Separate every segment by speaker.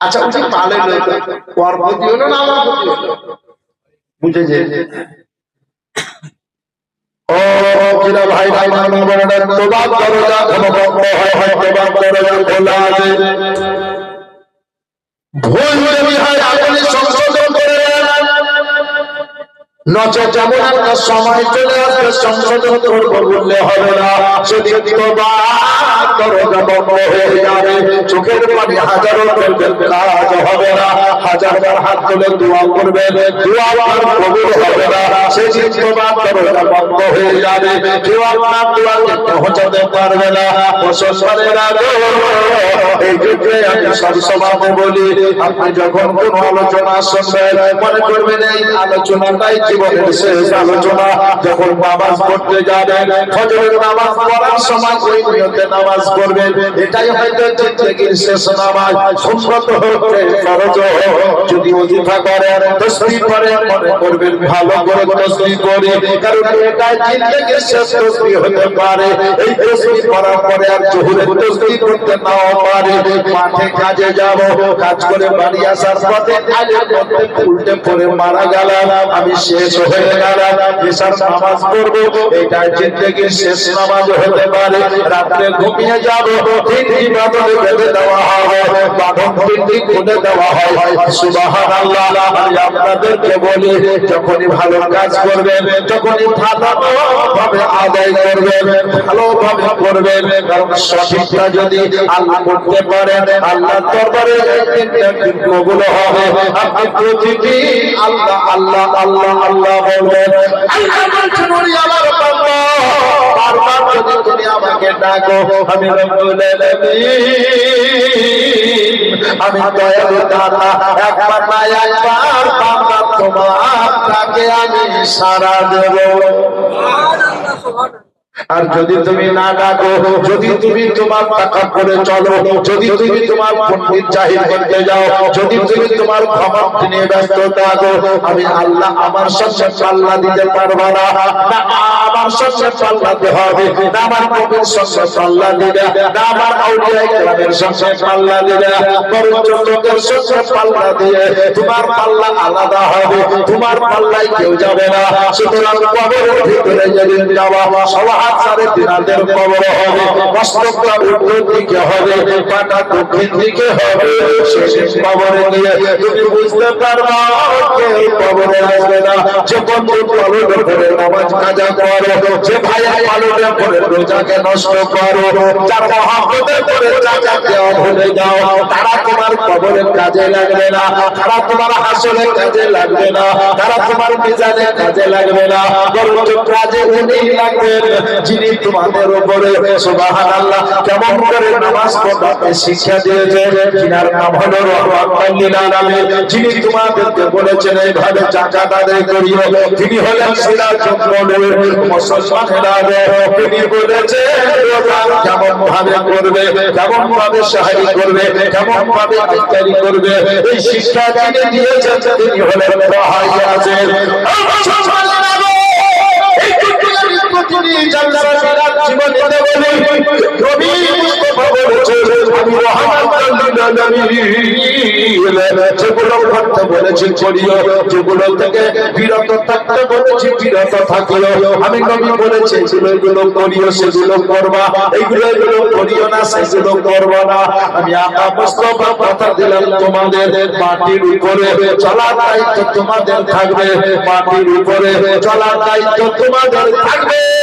Speaker 1: আচ্ছা উনি পালেন ওর প্রতি হলো না আমার প্রতি হলো বুঝেছে। ও কিরা ভাই ভাই তোবা হয় হয় তোবা আছে। ভুল হয় নচেত যেমন একটা সময় চলে আসবে সংশোধন করব বললে হবে না। সেদিন তোবা দরজা বন্ধ যাবে। চোখের পানি হাজারো করবেন, কাজ হবে না। হাজার হাত তুলে দোয়া করবেন, দোয়া কবুল হবে না। সেদিন তোবা দরজা বন্ধ যাবে। কেউ আপনার দোয়াকে পৌঁছাতে পারবে না। মুসলমানেরা এই ক্ষেত্রে আমি সবসময় বলি, আপনি যখন কোন আলোচনা মনে করবেন এই জীবনের শেষ আলোচনা যখন নামাজ পড়তে যাবেন ফজরের নামাজ পড়ার সময় ওই নিয়তে নামাজ পড়বেন। এটাই হয়তো জিন্দগির শেষ নামাজ। সুন্নত হচ্ছে ফরজ। যদি ওজিফা করেন তসবিহ করেন মনে করবেন ভালো করে তসবিহ করি কারণ এটাই জিন্দগির শেষ তসবিহ হতে পারে। এই তসবিহ করার পরে আর জোহরের তসবিহ করতে নাও পারে। মাঠে কাজে যাব কাজ করে বাড়ি আসার পথে মধ্যে উল্টে পড়ে মারা গেলাম। আমি শেষ আল্লাহ আমি আপনাদেরকে বলি যখনই ভালো কাজ করবেন যখনই ভালোভাবে আদায় করবেন ভালোভাবে করবেন সঠিকটা যদি আল্লাহ করতে পারেন আল্লাহ দরবারে হবে আপনি প্রতিদিন আল্লাহ আল্লাহ আল্লাহ আল্লাহ বলবেন আল্লাহ বলছেন ওরে আমার বান্দা বারবার যদি তুমি আমাকে ডাকো আমি রব্বুল আলামিন আমি দয়ালু দাতা একবার না একবার বান্দা তোমার আমি সারা দেব। আর যদি তুমি না ডাকো, যদি তুমি তোমার টাকা করে চলো, যদি তুমি তোমার পণ্ডিত জাহির করতে যাও, যদি তুমি তোমার ক্ষমা নিয়ে ব্যস্ত থাকো, আমি আল্লাহ আমার সঙ্গে পাল্লা দিতে পারব না। আমার সঙ্গে পাল্লাতে হবে, না আমার কবির সঙ্গে পাল্লা দিবে, না আমার আউলিয়া ইকরামের পাল্লা দিবে পাল্লা দিয়ে তোমার পাল্লা আলাদা হবে, তোমার পাল্লাই কেউ যাবে না। সুতরাং ভিতরে যেদিন যাওয়া, সবার সাড়ে তিন হাতের কবর হবে মস্তকটা উত্তর দিকে হবে পাটা দক্ষিণ দিকে হবে। শেষ কবরে গিয়ে তুমি বুঝতে পারবা কেউ কবরে আসবে না। যে বন্ধু পালনে করে নামাজ কাজা করো যে ভাই পালনে করে রোজাকে নষ্ট করো যার মহাব্বতে করে চাচা ভুলে যাও তারা তোমার কবরের কাজে লাগবে না তারা তোমার হাসলে কাজে লাগবে না তারা তোমার মিজানে কাজে লাগবে না বরঞ্চ কাজে উনি লাগবেন। যিনি তোমাদের উপরে সুবাহান আল্লাহ কেমন করে নামাজ পড়তে শিক্ষা দিয়েছে, যিনার নাম হলো রহমান নামে যিনি তোমাদেরকে বলেছেন, এইভাবে জাকাত আদায় করিও। তিনি হলেন সিরাজুল মুনির মুসলমানেরা তিনি বলেছেন রোজা কেমন ভাবে করবে, কেমন ভাবে সাহায্য করবে, কেমন ভাবে ইফতারি করবে? এই শিক্ষা যিনি দিয়েছেন, তিনি হলেন রহাই আছেন। মুসলমানেরা তিনি জীবনে বলেছেন, আমি যেগুলো করতে বলেছি করিও যেগুলো থেকে বিরত থাকতে বলেছি, বিরত থাকিও। বলেছি সেগুলো করবা। এইগুলো এগুলো করিও না, সেগুলো করবা না। আমি আকা দিলাম তোমাদের মাটির উপরে। চলার দায়িত্ব তোমাদের থাকবে, মাটির উপরে চলার দায়িত্ব তোমাদের থাকবে।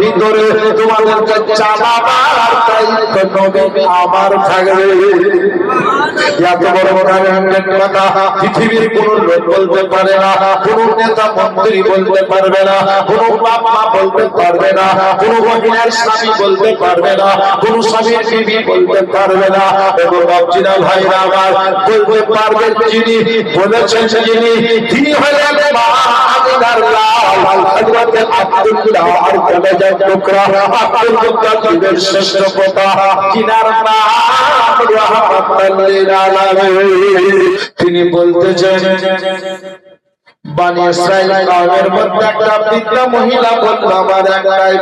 Speaker 1: ভিতরে তোমাদেরকে চালাবার দায়িত্ব নবী আমার থাকবে। এত বড় বড় কথা পৃথিবীর কোন লোক বলতে পারে না, কোন নেতা মন্ত্রী বলতে পারবে না, কোন মা বলতে পারবে না, কোন মহিলার স্বামী বলতে পারবে না, কোন স্বামীর বিবি বলতে পারবে না। এবং বাপজিরা, ভাইরা আমার, বলতে পারবেন যিনি, বলেছেন যিনি, তিনি হলেন মা আমিনার লাল আব্দুল্লাহ। তিনি কওমের মধ্যে একটা মহিলা বলল, আমার একটাই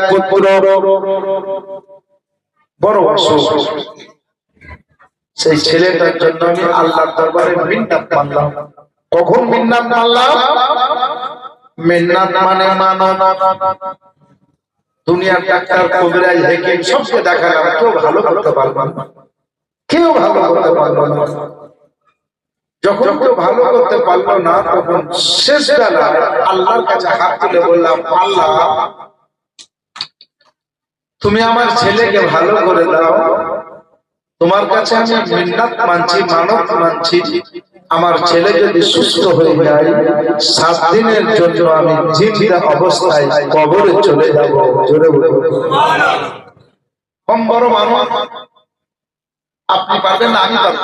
Speaker 1: বড় সেই ছেলেটার জন্য আমি দরবারে মিন্নাত মানলাম। কখন মিন্নাত মানলাম? মিন্নাত মানে দুনিয়ার ডাক্তার, কবিরাজ, হেকিম, সবকে দেখালাম, কেউ ভালো করতে পারবে না। কেউ ভালো করতে পারল না। যখন কেউ ভালো করতে পারল না, তখন শেষ বেলা আল্লাহর কাছে হাত তুলে বললাম, আল্লাহ, তুমি আমার ছেলেকে ভালো করে দাও। তোমার কাছে আমি মিন্নাত মানছি, মানব মানছি। আমার ছেলে যদি সুস্থ হয়ে যায় সাত দিনের জন্য আমি জিন্দা অবস্থায় কবরে চলে যাব। জোরে কম বড় মানুষ আপনি পারবেন না আমি পারব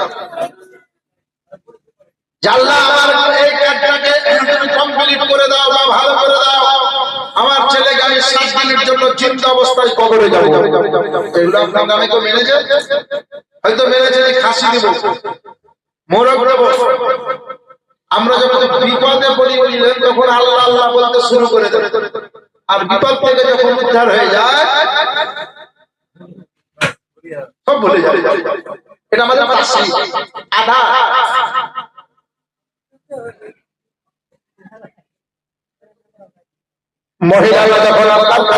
Speaker 1: জাল্লা আমার এই কাজটাকে তুমি কমপ্লিট করে দাও বা ভালো করে দাও। আমার ছেলেকে আমি সাত দিনের জন্য চিন্তা অবস্থায় কবরে যাব। এগুলো আপনার নামে তো মেনেছে? হয়তো মেনেছে খাসি দিব আমরা যখন বিপদে পড়ি, বলিলেন, তখন আল্লাহ আল্লাহ বলতে শুরু করে দেবে আর বিপদ থেকে যখন উদ্ধার হয়ে যায়, সব ভুলে যাবে। এটা আমাদের আধা। মহিলারা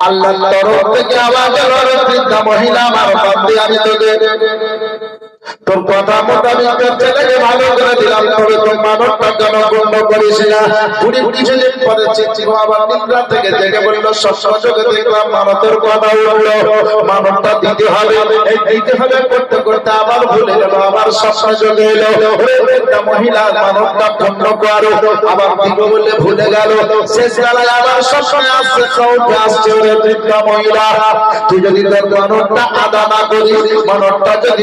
Speaker 1: আল্লাহ তরফ থেকে আমার তরফ থেকে মহিলা আমার বান্দি আমি তোদের তোর কথা মোতাবিক তোর ছেলেকে ভালো করে দিলাম, তবে তোর মানবটা কেন গণ্য করিস না। কুড়ি কিছুদিন পরে চিঠিও আবার নিদ্রা থেকে জেগে বলল স্বপ্ন দেখলাম মানবের কথা উঠল। মানবটা দিতে হবে। এই দিতে হবে করতে করতে আবার ভুলে গেল, আবার চোখে এলো। মহিলা মানবটা গণ্য করো। আবার দিব বলে ভুলে গেল। শেষ বেলায় আবার স্বপ্নে আসছে চৌকে আসছে ওরে বৃদ্ধা মহিলা। তুই যদি তোর মানবটা আদা না করিস মানবটা যদি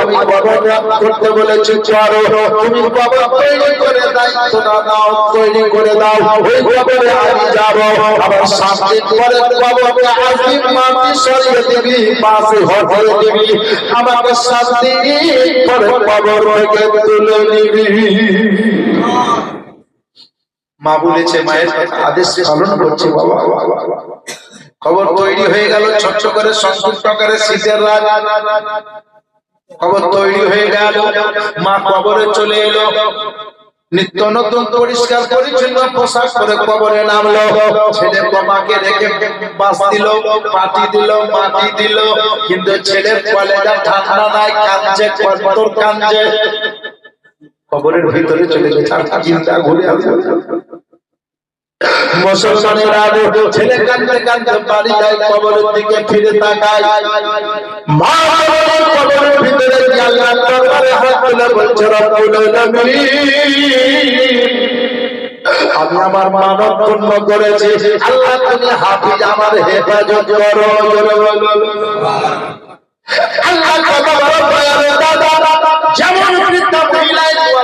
Speaker 1: আমি করতে বলেছি তুমি তৈরি করে দাও তৈরি করে দাও। ওই আমি আবার সাত দিন পরে কবরকে আজিম মাটি সরিয়ে দিবি পাশে হরে দিবি। আমাকে সাত পরে তুলে নিবি। মা বলেছে, মায়ের আদেশ পালন করছে বাবা। খবর তৈরি হয়ে গেল ছোট্ট করে সংস্কৃত টাকারে শীতের রাত। খবর তৈরি হয়ে গেল, মা কবরে চলে এলো। নিত্য নতুন পরিষ্কার পরিচ্ছন্ন পোশাক পরে কবরে নামলো। ছেলে মাকে রেখে বাস দিল, পাটি দিল, মাটি দিল, কিন্তু ছেলের কলেজা ঠান্ডা নাই, কাঁদছে কাঁদছে। কবরের ভিতরে চলে গেছে, আর চিন্তা ঘুরে আসে। আমি আমার মানব পূর্ণ করেছি আল্লাহ তুমি হাফিজ আমার হেফাজত যেমন মহিলায়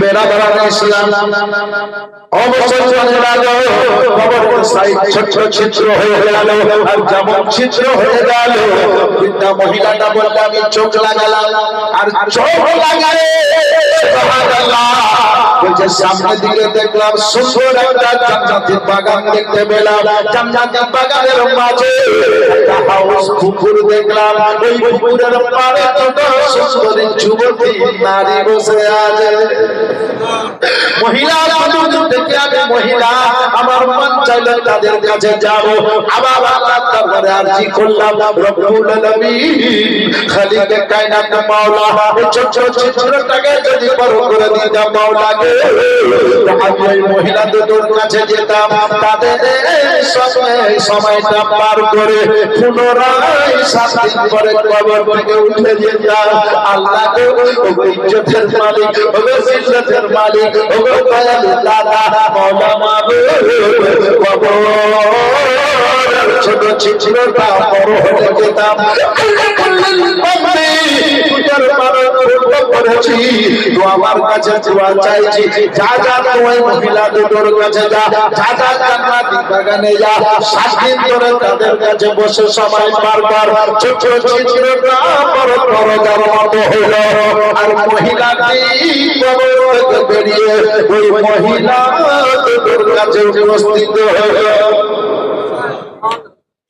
Speaker 1: বেড়া বেড়া ইসলাম অবসরের আগে কবর সাইড ছোট ছিদ্র হয়ে গেল, আর যেমন ছিদ্র হয়ে গেল, বৃদ্ধা মহিলাটা বললে, আমি চোখ লাগালাম, আর চোখ লাগালে বলছে সামনের দিকে দেখলাম সুন্দর একটা জান্নাতের বাগান দেখতে পেলাম। জান্নাতের বাগানের মাঝে একটা হাউস পুকুর দেখলাম। ওই পুকুরের পাড়ে দুটো সুন্দরী যুবতী নারী বসে আছে। মহিলা থেকে আমি মহিলা, আমার মন চাইলে তাদের কাছে যাব। আবার আল্লাহ দরবারে আরজি করলাম, রব্বুল আলামিন। খালিকে কায়নাত মাওলা, এই ছোট ছিদ্রটাকে যদি বড় করে দিতাম মাওলাকে আমি ওই মহিলা দুটোর কাছে যেতাম। তাদের সময় সময়টা পার করে পুনরায় সাত দিন পরে কবর থেকে উঠে যেতাম। আল্লাহকে ওই ইজ্জতের মালিক ওই ইজ্জতের মালিক ওই দয়ালু মাওলা ছিল তা ছোট বড় হয়ে যেতাম করেছি, তো আমার কাছে দোয়া চাইছি, যা যা তোমার মহিলা দুটোর কাছে যা যা যা জান্নাতি বাগানে যা, সাত দিন ধরে তাদের কাছে বসে ছোট ছিদ্রটা বড় বড় আর কবর থেকে বেরিয়ে ওই মহিলা দুটোর কাছে উপস্থিত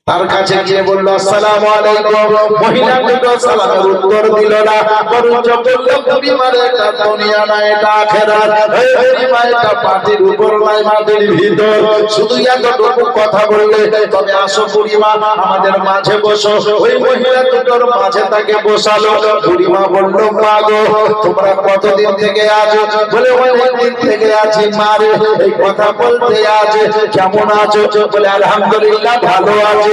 Speaker 1: তার কাছে গিয়ে বলল, আসসালামু আলাইকুম। মহিলা দুটো সালামের উত্তর দিল না। বরঞ্চ বলল পরিবারে এটা দুনিয়া না, এটা আখেরাত। এই পরিবার এটা মাটির উপর নাই, মাটির ভিতর। শুধু এতটুকু কথা বললে, তবে আসো বুড়িমা, আমাদের মাঝে বসো। ওই মহিলা দুটোর মাঝে তাকে বসালো। বুড়িমা বলল মা গো তোমরা কতদিন থেকে আছো? বলে অনেক দিন থেকে আছি মারে এই কথা বলতে আছে কেমন আছো? বলে, আলহামদুলিল্লাহ, ভালো আছে।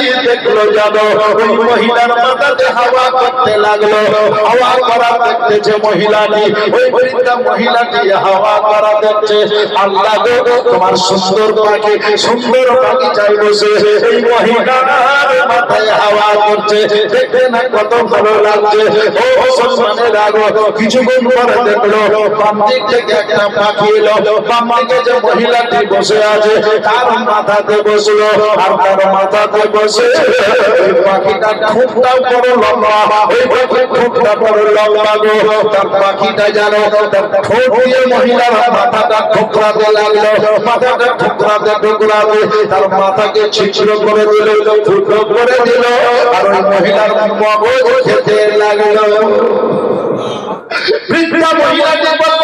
Speaker 1: দেখল জানো ওই মহিলার মাথাতে হাওয়া করতে লাগল। হাওয়া করা দেখতেছে মহিলাটি। ওই বৃদ্ধা মহিলাটি হাওয়া করা দেখছে। আল্লাহ তোমার সুন্দর পাখি সুন্দর পাখি চাই বসে এই মহিলার মাথায় হাওয়া করছে। দেখতে না কত ভালো লাগছে। ও সম্মানের আগো, কিছুক্ষণ পরে দেখল, বাম দিক থেকে একটা পাখি এলো। বাম দিকে যে মহিলাটি বসে আছে, তার মাথাতে বসল। আর তার মাথাতে বসে ওই পাখিটা খুবটাও বড় লম্বা। ওই পাখি খুবটা বড় লম্বা গো। তার পাখিটা জানো, তার ঠোঁট দিয়ে মহিলার মাথাটা ঠোকরাতে লাগল। মাথাটা ঠোকরাতে ঠোকরাতে তার মাথাকে ছিছড় করে দিল ফুটো করে দিল, আর ওই মহিলার মগজ খেতে লাগল। বৃদ্ধা মহিলাকে বলব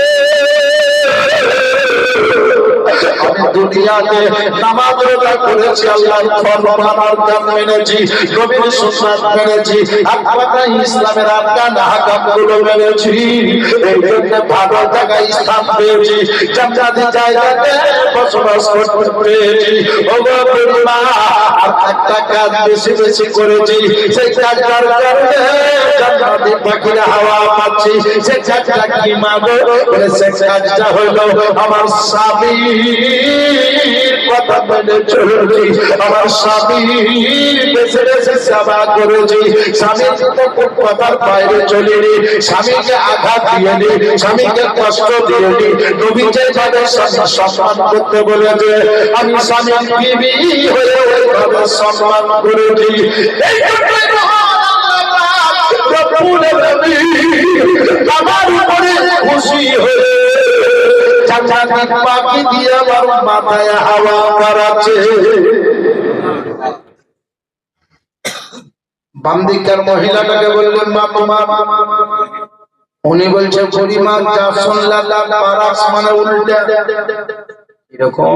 Speaker 1: Thank you. আমি দুনিয়াতে নামাজ রোজা করেছি, আল্লাহর ফরমান আরকান মেনেছি, নবীর সুন্নাত মেনেছি আকবাতা ইসলামের আরকান আহকামগুলো মেনেছি। এই জন্য ভালো জায়গায় স্থান পেয়েছি জায়গাতে বসবাস করতে পেরেছি। ও পরিমা আর একটা কাজ বেশি বেশি করেছি, সেই কাজটার কারণে হাওয়া পাচ্ছি সে কাজটা কি মাগো? বলে, সে কাজটা হলো আমার স্বামীর কথা মেনে চলেছি। আমার স্বামীর বেছে বেছে সেবা করেছি। স্বামীর কথার বাইরে চলিনি। স্বামীকে আঘাত দিয়েনি স্বামীকে কষ্ট দিয়েনি নবী যেভাবে সম্মান করতে বলেছে। আমি স্বামীর বিবি হয়ে ওইভাবে সম্মান করেছি। মহান আল্লাহ পাক রব্বুল পাখি দিয়ে আমার মাথায় হাওয়া মারাচ্ছে বাম দিকের মহিলাটাকে বললেন, মা মা উনি বলছে, পরিমাণ যা শুনলাম মানে উল্টে। এরকম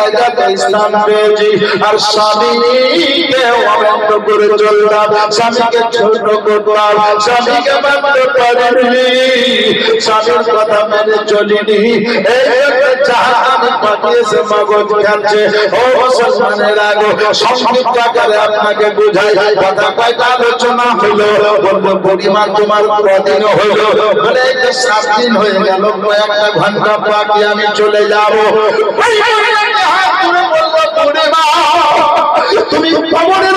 Speaker 1: জায়গাতে স্থান পেয়েছি। আর স্বামীকে অবন্ধ করে চলতাম। স্বামীকে ছোট করতাম। স্বামীকে মানতে পারিনি। স্বামীর কথা মেনে চলিনি। জন্য জাহান পাঠিয়েছে মগজ খাচ্ছে ও মুসলমানের আগে সংক্ষিপ্ত আকারে আপনাকে বুঝাই। কথা কয়টা আলোচনা হলো বলব পরিমাণ তোমার কদিন হলো বলে সাত দিন হয়ে গেল, কয়েকটা ঘণ্টা বাকি, আমি চলে যাব। তুমি কবরের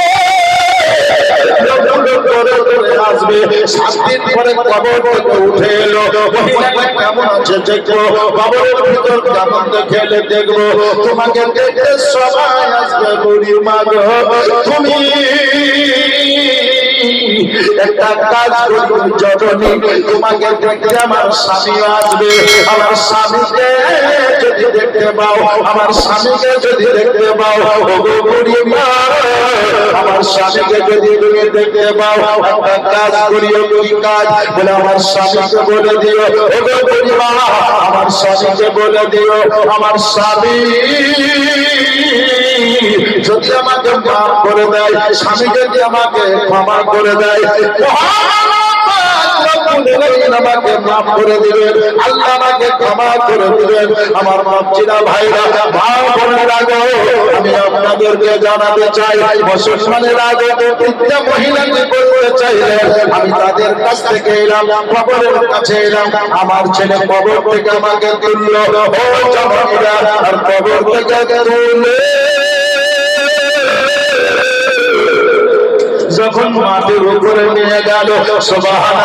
Speaker 1: করে আসবে সাত দিন পরে কবর থেকে উঠে এলো কেমন আছে দেখব কবরের ভিতর কেমন দেখে এলে দেখব তোমাকে দেখতে সবাই আসবে তুমি একটা কাজ করব জননী তোমাকে দেখতে আমার স্বামী আসবে, আমার স্বামীকে যদি দেখতে পাও, আমার স্বামীকে যদি দেখতে পাও ও গো বুড়ি মা আমার স্বামীকে যদি তুমি দেখতে পাও, একটা কাজ করিও, কি কাজ? বলে, আমার স্বামীকে বলে দিও ও গো মা আমার স্বামীকে বলে দিও, আমার স্বামী। যদি আমাকে মাফ করে দেয়, স্বামীকে যদি আমাকে ক্ষমা করে দেয় আমাকে মাফ করে দিবেন। আল্লাহ আমাকে ক্ষমা করে দিবেন। আমার মাপচিনা ভাইরা ভাই বোনেরা গো, আমি আপনাদেরকে জানাতে চাই, মুসলমানের আগে তিনটা মহিলাকে বলতে চাইলেন আমি তাদের কাছ থেকে এলাম, কবরের কাছে ছেলে কবর থেকে আমাকে তুলল। আর কবর থেকে তুলে যখন মাটির উপরে নিয়ে গেল সোবাহান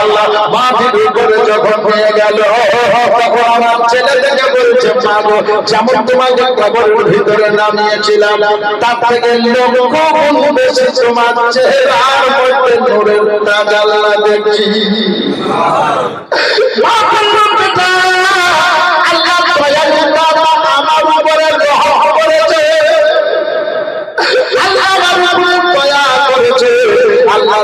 Speaker 1: মাটির উপরে যখন নিয়ে গেল তখন আমার ছেলে থেকে বলছে মাগো যেমন তোমাকে কবরের ভিতরে নামিয়েছিলাম, তার থেকে লক্ষ তোমার চেহারার দেখছি। মাটির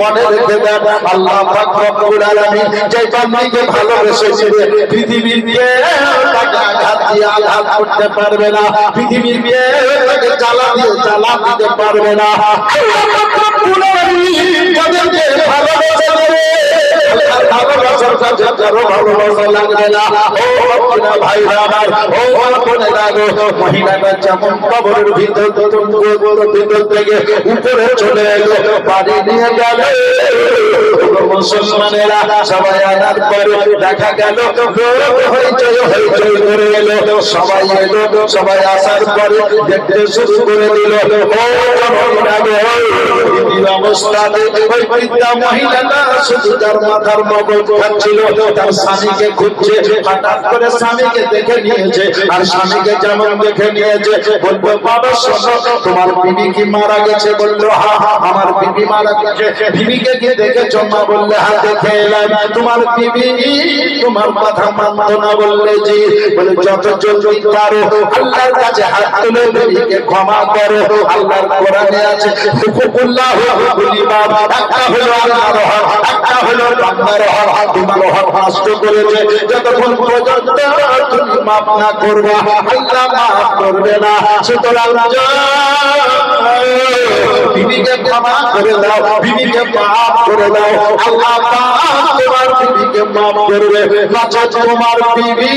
Speaker 1: মনে রেখে দেন আল্লাহ পাক রব্বুল আলামিন যে বান্দাকে ভালোবেসেছিলেন পৃথিবীর কেউ তাকে আঘাত দিয়ে আঘাত করতে পারবে না। পৃথিবীর কেউ তাকে জ্বালা দিয়ে জ্বালা দিতে পারবে না। আল্লাহ পাক রব্বুল আলামিন যাদেরকে থেকে উপরে চলে এলো বাড়ি নিয়ে গেল মুসলমানেরা সবাই মহিলাটা মাথার মগজ খাচ্ছিল, তার স্বামীকে খুঁজছে, হঠাৎ করে স্বামীকে দেখে নিয়েছে, আর স্বামীকে যেমন দেখে নিয়েছে বলব বাবা তোমার বিবি কি মারা গেছে? বলল, হা হা, আমার বিবি মারা গেছে। বিবিকে কি দেখেছ মা বললে হ্যাঁ দেখে এলাম তোমার বিবি তোমার কথা মানতো না বললে জি বলে, যত জলদি পারো, আল্লাহর কাছে হাত তুলে বিবিকে ক্ষমা করো। আল্লাহর কোরআনে আছে হুকুকুল্লাহ হুকুলি বাবা একটা হলো আল্লাহর হক একটা হলো বান্দার হক তোমার হক নষ্ট করেছে। যতক্ষণ পর্যন্ত তুমি মাফ না করবে, আল্লাহ মাফ করবে না। সুতরাং বিবিকে ক্ষমা করে দাও। বিবিকে মাফ করে আল্লাহ তোমার বিবিকে মাফ তোমার বিবি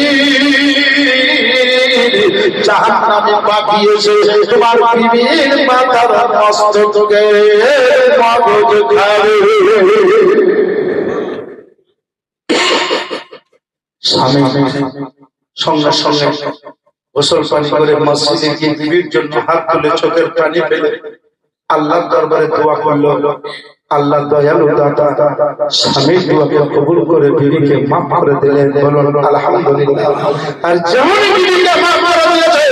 Speaker 1: বিবির জন্য হাত তুলে চোখের আল্লাহর দরবারে দোয়া করল। আল্লাহ দয়ালু দাতা, স্বামীর কবুল করে বিবিকে মাফ করে দিলেন, বলুন, আলহামদুলিল্লাহ। আর যেমন বিবিকে মাফ করে দিয়েছে,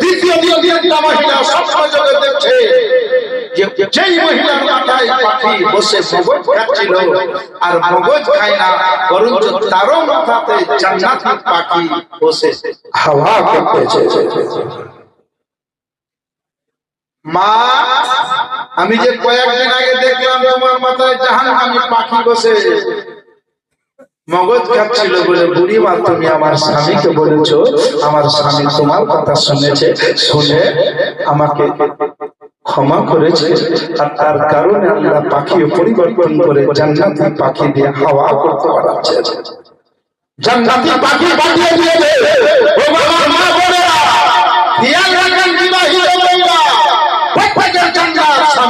Speaker 1: দ্বিতীয় দ্বিতীয় মহিলা সবসময় চোখে দেখছে যেই মহিলার মাথায় পাখি বসে মগজ খাচ্ছিল আর মগজ খায় না, বরঞ্চ তারও মাথাতে পাখি বসে হাওয়া করতেছে। মা আমি যে কয়েকদিন আগে দেখলাম তোমার মাথায় জাহান আমি পাখি বসে। মগজ খাচ্ছিল বলে বুড়ি মা তুমি আমার স্বামীকে বলেছ, আমার স্বামী তোমার কথা শুনেছে, শুনে আমাকে ক্ষমা করেছে, আর তার কারণে আল্লাহ পাখি পরিবর্তন করে জান্নাতি পাখি দিয়ে হাওয়া করতে পারছে জান্নাতি পাখি পাঠিয়ে দিয়েছে ও বাবা, মা বোনেরা, খেয়াল রাখেন বিবাহিত